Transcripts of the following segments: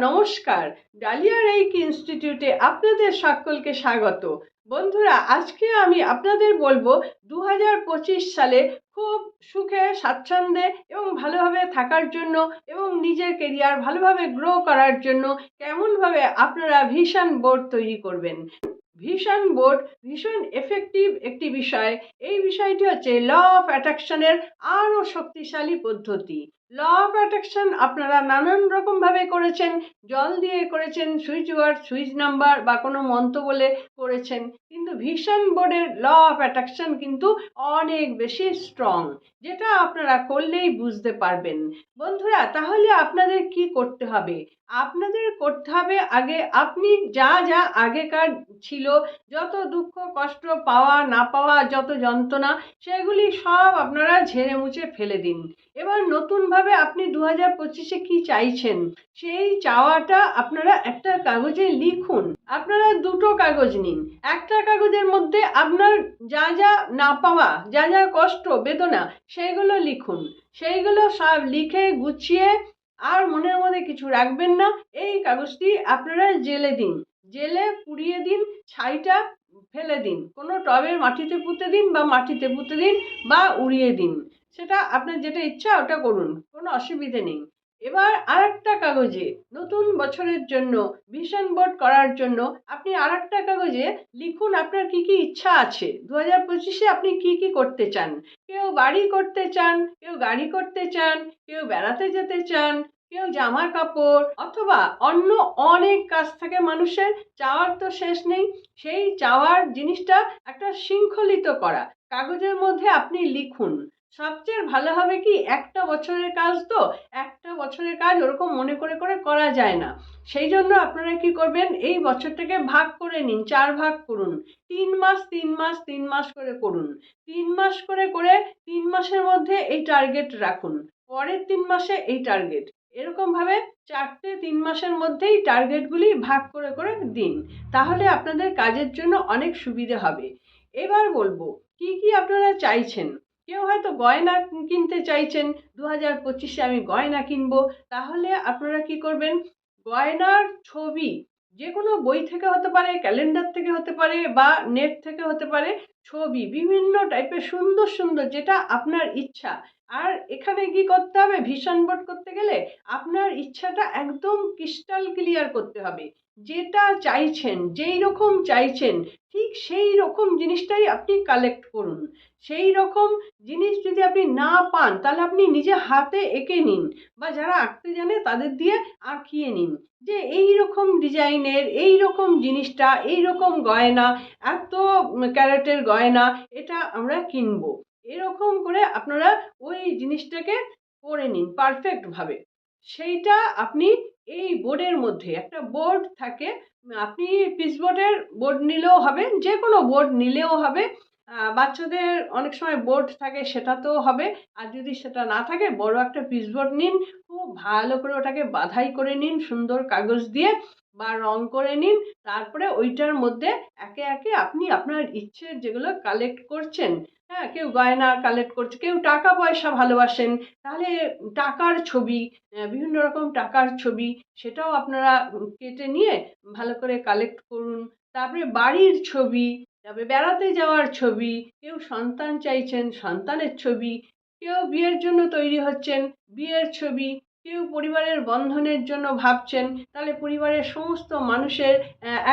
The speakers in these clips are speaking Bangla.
নমস্কার। ডালিয়া রাইক ইনস্টিটিউটে আপনাদের সকলকে স্বাগত। বন্ধুরা, আজকে আমি আপনাদের বলব দু সালে খুব সুখে, স্বাচ্ছন্দ্যে এবং ভালোভাবে থাকার জন্য এবং নিজের কেরিয়ার ভালোভাবে গ্রো করার জন্য কেমনভাবে আপনারা ভিশন বোর্ড তৈরি করবেন। ভিশন বোর্ড, ভীষণ এফেক্টিভ একটি বিষয়। এই বিষয়টি হচ্ছে ল অফ অ্যাট্রাকশনের আরও শক্তিশালী পদ্ধতি। ল অফ অ্যাট্রাকশন আপনারা নানান রকমভাবে করেছেন, জল দিয়ে করেছেন সুইচ ওয়ার্ড সুইচ নাম্বার বা কোনো মন্ত্র বলে করেছেন। কিন্তু ভিশন বোর্ডের ল অফ অ্যাট্রাকশন কিন্তু অনেক বেশি স্ট্রং যেটা আপনারা করলেই বুঝতে পারবেন। বন্ধুরা, তাহলে আপনাদের কি করতে হবে? আপনাদের করতে হবে আগে আপনি যা যা আগেকার ছিল, যত দুঃখ, কষ্ট পাওয়া, না পাওয়া, যত যন্ত্রণা, সেগুলি সব আপনারা ঝেড়ে মুছে ফেলে দিন। এবার নতুনভাবে আপনি দু হাজার পঁচিশে কী চাইছেন? সেই চাওয়াটা আপনারা একটা কাগজে লিখুন। আপনারা দুটো কাগজ নিন। একটা কাগজের মধ্যে আপনার যা যা না পাওয়া, যা যা কষ্ট, বেদনা, সেইগুলো লিখুন। সেইগুলো সব লিখে গুছিয়ে আর মনের মধ্যে কিছু রাখবেন না। এই কাগজটি আপনারা জেলে দিন। জেলে পুড়িয়ে দিন, ছাইটা ফেলে দিন। কোনো টবের মাটিতে পুঁতে দিন বা মাটিতে পুঁতে দিন বা উড়িয়ে দিন। সেটা আপনার যেটা ইচ্ছা ওটা করুন, কোনো অসুবিধে নেই। এবার আরেকটা কাগজে নতুন বছরের জন্য ভিশন বোর্ড করার জন্য আপনি আর একটা কাগজে লিখুন আপনার কি কি ইচ্ছা আছে। দু হাজার পঁচিশে আপনি কি কি করতে চান? কেউ বাড়ি করতে চান, কেউ গাড়ি করতে চান, কেউ বেড়াতে যেতে চান, কেউ জামা কাপড় অথবা অন্য অনেক কাজ থাকে মানুষের, চাওয়ার তো শেষ নেই। সেই চাওয়ার জিনিসটা একটা শৃঙ্খলিত করা, কাগজের মধ্যে আপনি লিখুন। সবচেয়ে ভালো হবে কি? একটা বছরের কাজ তো, একটা বছরের কাজ ওরকম মনে করে করে করা যায় না। সেই জন্য আপনারা কি করবেন? এই বছরটাকে ভাগ করে নিন, চার ভাগ করুন। তিন মাস তিন মাস তিন মাস করে করুন। তিন মাস করে করে তিন মাসের মধ্যে এই টার্গেট রাখুন। পরের তিন মাসে এই টার্গেট। এরকমভাবে চারটে তিন মাসের মধ্যেই টার্গেটগুলি ভাগ করে করে দিন। তাহলে আপনাদের কাজের জন্য অনেক সুবিধে হবে। এবার বলব, কি কি আপনারা চাইছেন? কেউ হয়তো গয়না কিনতে চাইছেন দু হাজার পঁচিশে আমি গয়না কিনবো, তাহলে আপনারা কি করবেন? গয়নার ছবি যে কোনো বই থেকে হতে পারে, ক্যালেন্ডার থেকে হতে পারে বা নেট থেকে হতে পারে, ছবি বিভিন্ন টাইপের সুন্দর সুন্দর যেটা আপনার ইচ্ছা। আর এখানে কি করতে হবে? ভিশন বোর্ড করতে গেলে আপনার ইচ্ছাটা একদম ক্রিস্টাল ক্লিয়ার করতে হবে। যেটা চাইছেন, যেই রকম চাইছেন, ঠিক সেই রকম জিনিসটাই আপনি কালেক্ট করুন। সেই রকম জিনিস যদি আপনি না পান, তাহলে আপনি নিজে হাতে এঁকে নিন বা যারা আঁকতে জানে তাদের দিয়ে আঁকিয়ে নিন। যে এই রকম ডিজাইনের, এই রকম জিনিসটা, এই রকম গয়না, এত ক্যারেটের গয়না, এটা আমরা কিনবো। এরকম করে আপনারা ওই জিনিসটাকে করে নিন পারফেক্টভাবে সেইটা আপনি এই বোর্ডের মধ্যে একটা বোর্ড থাকে। আপনি পিসবোর্ডের বোর্ড নিলেও হবে যে কোনো বোর্ড নিলেও হবে। বাচ্চাদের অনেক সময় বোর্ড থাকে, সেটাতেও হবে। আর যদি সেটা না থাকে, বড় একটা পিসবোর্ড নিন, খুব ভালো করে ওটাকে বাধাই করে নিন, সুন্দর কাগজ দিয়ে বা রং করে নিন। তারপরে ওইটার মধ্যে একে একে আপনি আপনার ইচ্ছের যেগুলো কালেক্ট করছেন হ্যাঁ কেউ গয়না কালেক্ট করছে, কেউ টাকা পয়সা ভালোবাসেন, তাহলে টাকার ছবি বিভিন্ন রকম টাকার ছবি, সেটাও আপনারা কেটে নিয়ে ভালো করে কালেক্ট করুন। তারপরে বাড়ির ছবি, তারপরে বেড়াতে যাওয়ার ছবি, কেউ সন্তান চাইছেন, সন্তানের ছবি, কেউ বিয়ের জন্য তৈরি হচ্ছেন, বিয়ের ছবি কেউ পরিবারের বন্ধনের জন্য ভাবছেন, তাহলে পরিবারের সমস্ত মানুষের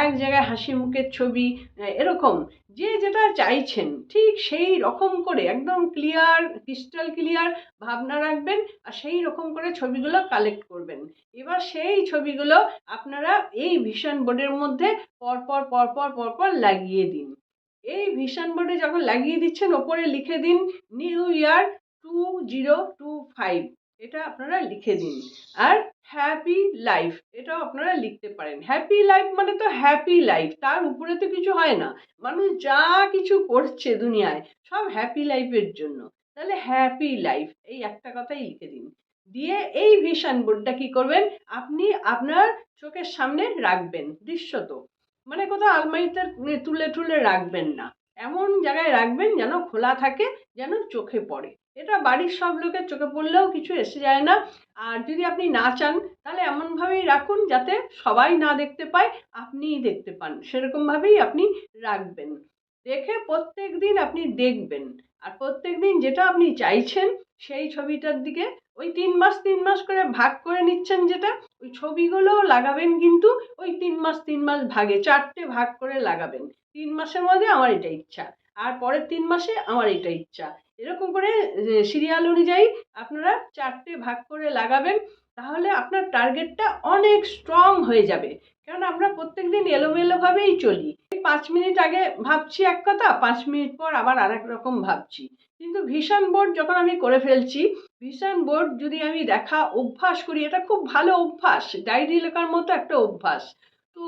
এক জায়গায় হাসি মুখের ছবি এরকম। যে যেটা চাইছেন, ঠিক সেই রকম করে, একদম ক্লিয়ার ক্রিস্টাল ক্লিয়ার ভাবনা রাখবেন আর সেই রকম করে ছবিগুলো কালেক্ট করবেন। এবার সেই ছবিগুলো আপনারা এই ভিশন বোর্ডের মধ্যে পরপর পরপর পরপর লাগিয়ে দিন। এই ভিশন বোর্ডে যখন লাগিয়ে দিচ্ছেন, ওপরে লিখে দিন new year two zero two five এটা আপনারা লিখে দিন। আর হ্যাপি লাইফ এটাও আপনারা লিখতে পারেন। হ্যাপি লাইফ মানে তো হ্যাপি লাইফ তার উপরে তো কিছু হয় না। মানুষ যা কিছু করছে দুনিয়ায়, সব হ্যাপি লাইফের জন্য। তাহলে হ্যাপি লাইফ এই একটা কথাই লিখে দিন। দিয়ে এই ভিশন বোর্ডটা কি করবেন? আপনি আপনার চোখের সামনে রাখবেন দৃশ্যত মানে কোথাও আলমারিতে তুলে টুলে রাখবেন না। এমন জায়গায় রাখবেন যেন খোলা থাকে, যেন চোখে পড়ে। এটা বাড়ির সব লোকের চোখে পড়লেও কিছু এসে যায় না। আর যদি আপনি না চান, তাহলে এমনভাবেই রাখুন যাতে সবাই না দেখতে পায়, আপনিই দেখতে পান। সেরকমভাবেই আপনি রাখবেন। দেখে প্রত্যেক দিন আপনি দেখবেন। আর প্রত্যেক দিন যেটা আপনি চাইছেন, সেই ছবিটার দিকে ওই তিন মাস তিন মাস করে ভাগ করে নিচ্ছেন যেটা, ওই ছবিগুলো লাগাবেন কিন্তু ওই তিন মাস তিন মাস ভাগে, চারটে ভাগ করে লাগাবেন। তিন মাসের মধ্যে আমার এটা ইচ্ছা। আর পরের তিন মাসে আমার এটা ইচ্ছা। এরকম করে সিরিয়াল অনুযায়ী আপনারা চারটে ভাগ করে লাগাবেন, তাহলে আপনার টার্গেটটা অনেক স্ট্রং হয়ে যাবে। কারণ আমরা প্রত্যেক দিন এলোমেলোভাবেই চলি। পাঁচ মিনিট আগে ভাবছি এক কথা, পাঁচ মিনিট পর আবার আর এক রকম ভাবছি। কিন্তু ভিশন বোর্ড যখন আমি করে ফেলছি, ভিশন বোর্ড যদি আমি দেখা অভ্যাস করি, এটা খুব ভালো অভ্যাস। ডায়েরি লেখার মতো একটা অভ্যাস। তো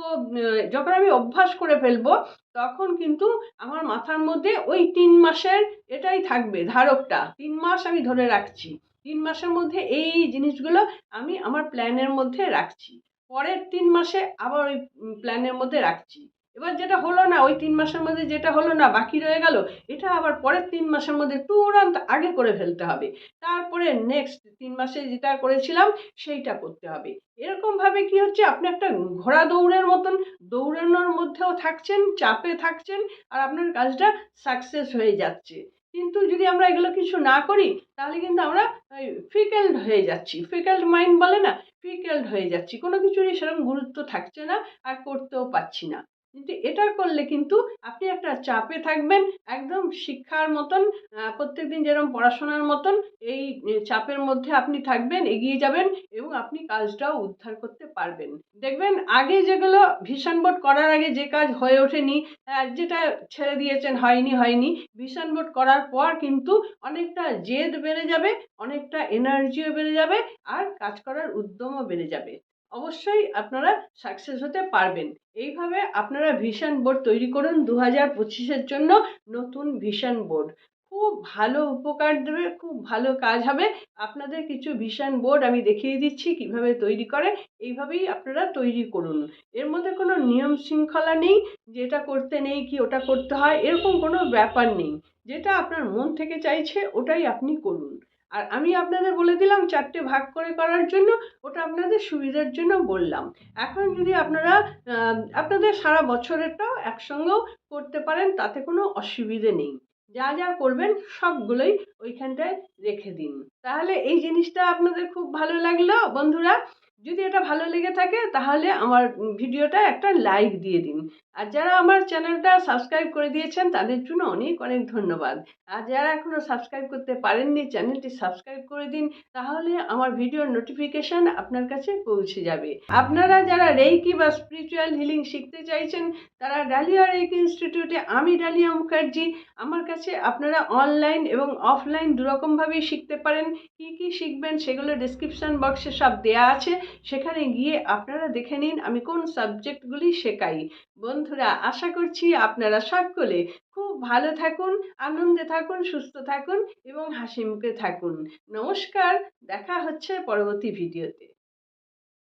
যখন আমি অভ্যাস করে ফেলব, তখন কিন্তু আমার মাথার মধ্যে ওই তিন মাসের এটাই থাকবে, ধারকটা। তিন মাস আমি ধরে রাখছি। তিন মাসের মধ্যে এই জিনিসগুলো আমি আমার প্ল্যানের মধ্যে রাখছি। পরের তিন মাসে আবার ওই প্ল্যানের মধ্যে রাখছি। এবার যেটা হলো না, ওই তিন মাসের মধ্যে যেটা হলো না, বাকি রয়ে গেল, এটা আবার পরের তিন মাসের মধ্যে তুরন্ত আগে করে ফেলতে হবে। তারপরে নেক্সট তিন মাসে যেটা করেছিলাম, সেইটা করতে হবে। এরকমভাবে কি হচ্ছে, আপনি একটা ঘোড়া দৌড়ের মতন দৌড়ানোর মধ্যেও থাকছেন, চাপে থাকছেন, আর আপনার কাজটা সাকসেস হয়ে যাচ্ছে। কিন্তু যদি আমরা এগুলো কিছু না করি, তাহলে কিন্তু আমরা ফিকেল্ড হয়ে যাচ্ছি। ফিকেল্ড মাইন্ড বলে না ফিকেল্ড হয়ে যাচ্ছি। কোনো কিছুরই সেরকম গুরুত্ব থাকছে না, আর করতেও পারছি না। কিন্তু এটা করলে কিন্তু আপনি একটা চাপে থাকবেন, একদম শিক্ষার মতন প্রত্যেক দিন যেরকম পড়াশোনার মতন এই চাপের মধ্যে আপনি থাকবেন, এগিয়ে যাবেন এবং আপনি কাজটাও উদ্ধার করতে পারবেন। দেখবেন আগে যেগুলো ভিশন বোর্ড করার আগে যে কাজ হয়ে ওঠেনি যেটা ছেড়ে দিয়েছেন হয়নি হয়নি ভিশন বোর্ড করার পর কিন্তু অনেকটা জেদ বেড়ে যাবে, অনেকটা এনার্জিও বেড়ে যাবে আর কাজ করার উদ্যমও বেড়ে যাবে। অবশ্যই আপনারা সাকসেস হতে পারবেন। এইভাবে আপনারা ভিশন বোর্ড তৈরি করুন দু হাজার পঁচিশের জন্য নতুন ভিশন বোর্ড খুব ভালো উপকার দেবে, খুব ভালো কাজ হবে। আপনাদের কিছু ভিশন বোর্ড আমি দেখিয়ে দিচ্ছি কীভাবে তৈরি করে, এইভাবেই আপনারা তৈরি করুন। এর মধ্যে কোনো নিয়ম শৃঙ্খলা নেই, যেটা করতে নেই কি ওটা করতে হয়, এরকম কোনো ব্যাপার নেই। যেটা আপনার মন থেকে চাইছে, ওটাই আপনি করুন। আর আমি আপনাদের বলে দিলাম চারটে ভাগ করে করার জন্য, ওটা আপনাদের সুবিধার জন্য বললাম। এখন যদি আপনারা আপনাদের সারা বছরেরটাও একসঙ্গেও করতে পারেন, তাতে কোনো অসুবিধে নেই। যা যা করবেন সবগুলোই ওইখানটায় রেখে দিন। তাহলে এই জিনিসটা আপনাদের খুব ভালো লাগল। বন্ধুরা যদি এটা ভালো লেগে থাকে, তাহলে আমার ভিডিওটা একটা লাইক দিয়ে দিন। আর যারা আমার চ্যানেলটা সাবস্ক্রাইব করে দিয়েছেন, তাদের জন্য অনেক অনেক ধন্যবাদ। আর যারা এখনও সাবস্ক্রাইব করতে পারেননি, চ্যানেলটি সাবস্ক্রাইব করে দিন, তাহলে আমার ভিডিওর নোটিফিকেশান আপনার কাছে পৌঁছে যাবে। আপনারা যারা রেইকি বা স্পিরিচুয়াল হিলিং শিখতে চাইছেন, তারা ডালিয়া রেইকি ইনস্টিটিউটে আমি ডালিয়া মুখার্জি আমার কাছে আপনারা অনলাইন এবং অফলাইন দুরকমভাবেই শিখতে পারেন। কি কি শিখবেন, সেগুলো ডিসক্রিপশান বক্সে সব দেয়া আছে। সেখানে গিয়ে আপনারা দেখে নিন আমি কোন সাবজেক্টগুলি শেখাই। বন্ধুরা, আশা করছি আপনারা সকলে খুব ভালো থাকুন, আনন্দে থাকুন, সুস্থ থাকুন এবং হাসি মুখে থাকুন। নমস্কার, দেখা হচ্ছে পরবর্তী ভিডিওতে